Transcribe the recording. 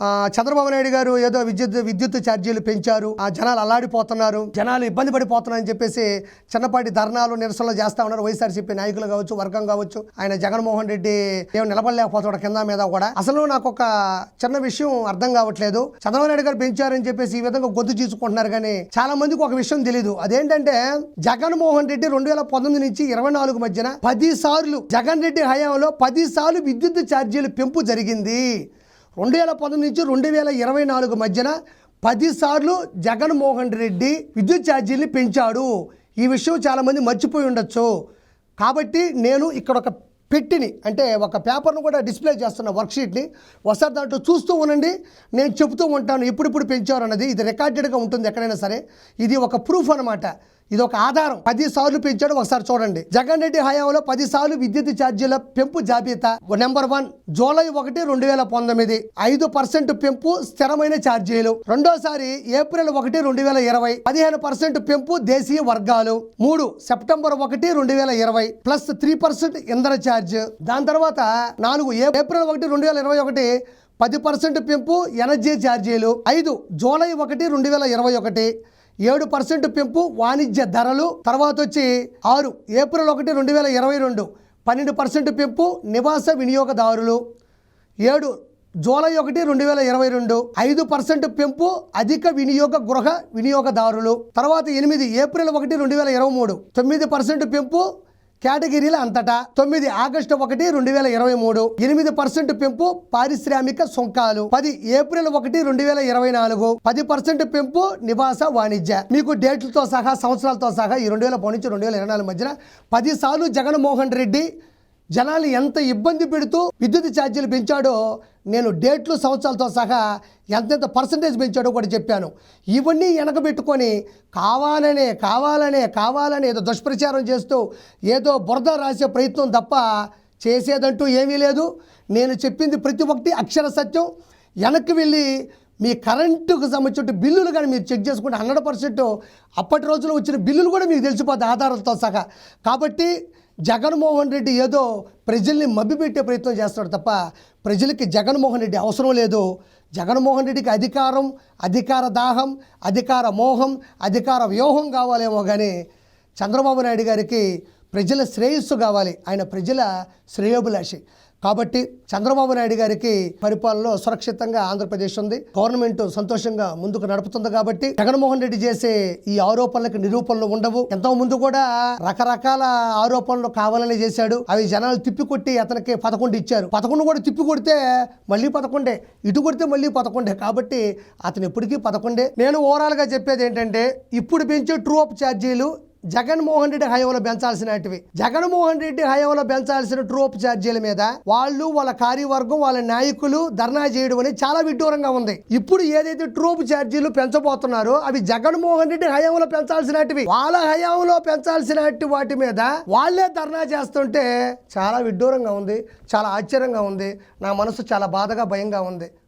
ఆ, చంద్రబాబు నాయుడు గారు ఏదో విద్యుత్ విద్యుత్ ఛార్జీలు పెంచారు. ఆ జనాలు అల్లాడిపోతున్నారు. జనాలు ఇబ్బంది పడిపోతున్నారు అని చెప్పేసి చిన్నపాటి ధర్నాలు నిరసనలు చేస్తా ఉన్నారు. వైఎస్ఆర్సీపీ నాయకులు కావచ్చు వర్గం కావచ్చు. ఆయన జగన్మోహన్ రెడ్డి ఏం నిలబడలేకపోతున్నాడు కింద మీద కూడా. అసలు నాకు ఒక చిన్న విషయం అర్థం కావట్లేదు. చంద్రబాబు నాయుడు గారు పెంచారని చెప్పేసి ఈ విధంగా గొంతు తీసుకుంటున్నారు కానీ చాలా మందికి ఒక విషయం తెలియదు అదేంటంటే జగన్మోహన్ రెడ్డి రెండు వేల పంతొమ్మిది నుంచి ఇరవై నాలుగు మధ్యన పది సార్లు జగన్ రెడ్డి హయాంలో పది సార్లు విద్యుత్ ఛార్జీలు పెంపు జరిగింది. రెండు వేల పంతొమ్మిది నుంచి రెండు వేల ఇరవై నాలుగు మధ్యన పదిసార్లు జగన్మోహన్ రెడ్డి విద్యుత్ ఛార్జీల్ని పెంచాడు. ఈ విషయం చాలామంది మర్చిపోయి ఉండొచ్చు. కాబట్టి నేను ఇక్కడ ఒక పెట్టిని అంటే ఒక పేపర్ను కూడా డిస్ప్లే చేస్తున్న వర్క్షీట్ని ఒకసారి దాంట్లో చూస్తూ ఉండండి. నేను చెబుతూ ఉంటాను ఎప్పుడిప్పుడు పెంచారు అన్నది ఇది రికార్డెడ్గా ఉంటుంది ఎక్కడైనా సరే. ఇది ఒక ప్రూఫ్ అనమాట ఇది ఒక ఆధారం. పది సార్లు పెంచాడు ఒకసారి చూడండి. జగన్ రెడ్డి హయాంలో పది సార్లు విద్యుత్ ఛార్జీల పెంపు జాబితా. నెంబర్ వన్ జూలై ఒకటి రెండు వేల పంతొమ్మిది. ఐదు పర్సెంట్ పెంపు స్థిరమైన ఛార్జీలు. రెండోసారి ఏప్రిల్ ఒకటి రెండు వేల ఇరవై. పదిహేను పర్సెంట్ పెంపు దేశీయ వర్గాలు. మూడు సెప్టెంబర్ ఒకటి రెండు వేల ఇరవై. ప్లస్ త్రీ పర్సెంట్ ఇంధన ఛార్జ్. దాని తర్వాత నాలుగు ఏ- ఏప్రిల్ ఒకటి రెండు వేల ఇరవై ఒకటి. పది పర్సెంట్ పెంపు ఎనర్జీ ఛార్జీలు. ఐదు జూలై ఒకటి రెండు వేల ఇరవై ఒకటి. ఏడు పర్సెంట్ పెంపు వాణిజ్య ధరలు. తర్వాత వచ్చి ఆరు ఏప్రిల్ ఒకటి రెండు వేల ఇరవై రెండు పన్నెండు పర్సెంట్ పెంపు నివాస వినియోగదారులు. ఏడు జూలై ఒకటి రెండు వేల ఇరవై రెండు ఐదు పర్సెంట్ పెంపు అధిక వినియోగ గృహ వినియోగదారులు. తర్వాత ఎనిమిది ఏప్రిల్ ఒకటి రెండు వేల ఇరవై మూడు తొమ్మిది పర్సెంట్ పెంపు కేటగిరీల అంతటా తొమ్మిది ఆగస్టు ఒకటి రెండు వేల ఇరవై మూడు. ఎనిమిది పర్సెంట్ పెంపు పారిశ్రామిక సుంకాలు. పది ఏప్రిల్ ఒకటి రెండు వేల ఇరవై నాలుగు. పది పర్సెంట్ పెంపు నివాస వాణిజ్య. మీకు డేట్లతో సహా సంవత్సరాలతో సహా ఈ రెండు వేల పది నుంచి రెండు వేల ఇరవై నాలుగు మధ్యన పది సార్లు జగన్మోహన్ రెడ్డి జనాలు ఎంత ఇబ్బంది పెడుతూ విద్యుత్ ఛార్జీలు పెంచాడో నేను డేట్లు సంవత్సరాలతో సహా ఎంతెంత పర్సంటేజ్ పెంచాడో కూడా చెప్పాను. ఇవన్నీ వెనకబెట్టుకొని కావాలనే కావాలనే కావాలనే ఏదో దుష్ప్రచారం చేస్తూ ఏదో బురద రాసే ప్రయత్నం తప్ప చేసేదంటూ ఏమీ లేదు. నేను చెప్పింది ప్రతి ఒక్కటి అక్షర సత్యం. వెనక్కి వెళ్ళి మీ కరెంటుకు సంబంధించిన బిల్లులు కానీ మీరు చెక్ చేసుకుంటే హండ్రెడ్ పర్సెంట్ అప్పటి రోజుల్లో వచ్చిన బిల్లులు కూడా మీకు తెలిసిపోతాయి ఆధారాలతో సహా. కాబట్టి జగన్మోహన్ రెడ్డి ఏదో ప్రజల్ని మభ్యపెట్టే ప్రయత్నం చేస్తాడు తప్ప ప్రజలకి జగన్మోహన్ రెడ్డి అవసరం లేదు. జగన్మోహన్ రెడ్డికి అధికారం అధికార దాహం అధికార మోహం అధికార వ్యూహం కావాలేమో కానీ చంద్రబాబు నాయుడు గారికి ప్రజల శ్రేయస్సు కావాలి. ఆయన ప్రజల శ్రేయోభిలాషి. కాబట్టి చంద్రబాబు నాయుడు గారికి పరిపాలనలో సురక్షితంగా ఆంధ్రప్రదేశ్ ఉంది. గవర్నమెంట్ సంతోషంగా ముందుకు నడుపుతుంది కాబట్టి జగన్మోహన్ రెడ్డి చేసే ఈ ఆరోపణలకు నిరూపణలు ఉండవు. ఎంతో ముందు కూడా రకరకాల ఆరోపణలు కావాలని చేశాడు. అవి జనాలు తిప్పికొట్టి అతనికి పదకొండు ఇచ్చారు. పదకొండు కూడా తిప్పి కొడితే మళ్ళీ పదకొండే. ఇటు కొడితే మళ్ళీ పదకొండే. కాబట్టి అతను ఎప్పటికీ పదకొండే. నేను ఓవరాల్గా చెప్పేది ఏంటంటే ఇప్పుడు పెంచే ట్రూ అప్ ఛార్జీలు జగన్మోహన్ రెడ్డి హయాంలో పెంచాల్సినటివి జగన్మోహన్ రెడ్డి హయాంలో పెంచాల్సిన ట్రోప్ ఛార్జీల మీద వాళ్ళు వాళ్ళ కార్యవర్గం వాళ్ళ నాయకులు ధర్నా చేయడం అనేది చాలా విడ్డూరంగా ఉంది. ఇప్పుడు ఏదైతే ట్రోప్ ఛార్జీలు పెంచబోతున్నారో అవి జగన్మోహన్ రెడ్డి హయాంలో పెంచాల్సినటివి వాళ్ళ హయాంలో పెంచాల్సినట్టు వాటి మీద వాళ్ళే ధర్నా చేస్తుంటే చాలా విడ్డూరంగా ఉంది చాలా ఆశ్చర్యంగా ఉంది. నా మనసు చాలా బాధగా భయంగా ఉంది.